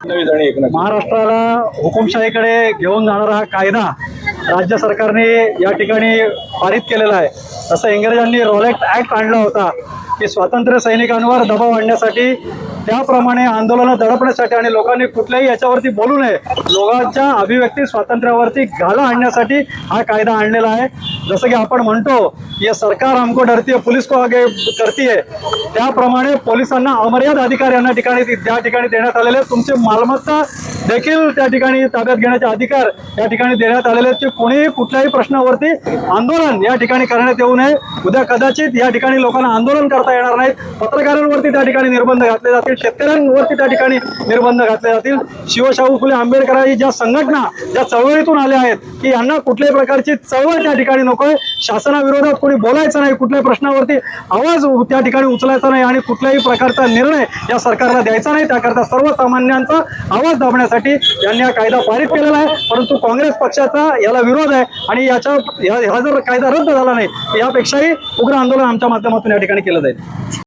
महाराष्ट्राला हुकुमशाहीकडे घेऊन जाणारा हा कायदा राज्य सरकारने या ठिकाणी पारित केलेला आहे. तसं इंग्रजांनी रॉलेक्ट ऍक्ट आणला होता की स्वातंत्र्य सैनिकांवर दबाव आणण्यासाठी त्याप्रमाणे आंदोलनं दडपण्यासाठी आणि लोकांनी कुठल्याही याच्यावरती बोलू नये लोकांच्या अभिव्यक्ती स्वातंत्र्यावरती घाला आणण्यासाठी हा कायदा आणलेला आहे. जसं की आपण म्हणतो हे सरकार आमको डरती है पुलिस को आगे करती है त्याप्रमाणे पोलिसांना अमर्याद अधिकार यांना ठिकाणी त्या ठिकाणी देण्यात आलेले आहेत. तुमची मालमत्ता देखील त्या ठिकाणी ताब्यात घेण्याचे अधिकार या ठिकाणी देण्यात आलेले आहेत की कोणीही कुठल्याही प्रश्नावरती आंदोलन या ठिकाणी करण्यात येऊ नये. उद्या कदाचित या ठिकाणी लोकांना आंदोलन करता येणार नाहीत. पत्रकारांवरती त्या ठिकाणी निर्बंध घातले जातील. शेतकऱ्यांवरती त्या ठिकाणी निर्बंध घातले जातील. शिवशाहू फुले आंबेडकरांची ज्या संघटना ज्या चळवळीतून आल्या आहेत की यांना कुठल्याही प्रकारची चळवळ त्या ठिकाणी नकोय शासनाविरोधात कोणी बोलायचं नाही कुठल्याही प्रश्नावरती आवाज त्या ठिकाणी उचलायचा नाही आणि कुठल्याही प्रकारचा निर्णय या सरकारला द्यायचा नाही. त्याकरता सर्वसामान्यांचा आवाज दाबण्यासाठी यांनी हा कायदा पारित केलेला आहे. परंतु काँग्रेस पक्षाचा याला विरोध आहे आणि याच्या हा जर कायदा रद्द झाला नाही यापेक्षाही उग्र आंदोलन आमच्या माध्यमातून या ठिकाणी केलं जाईल.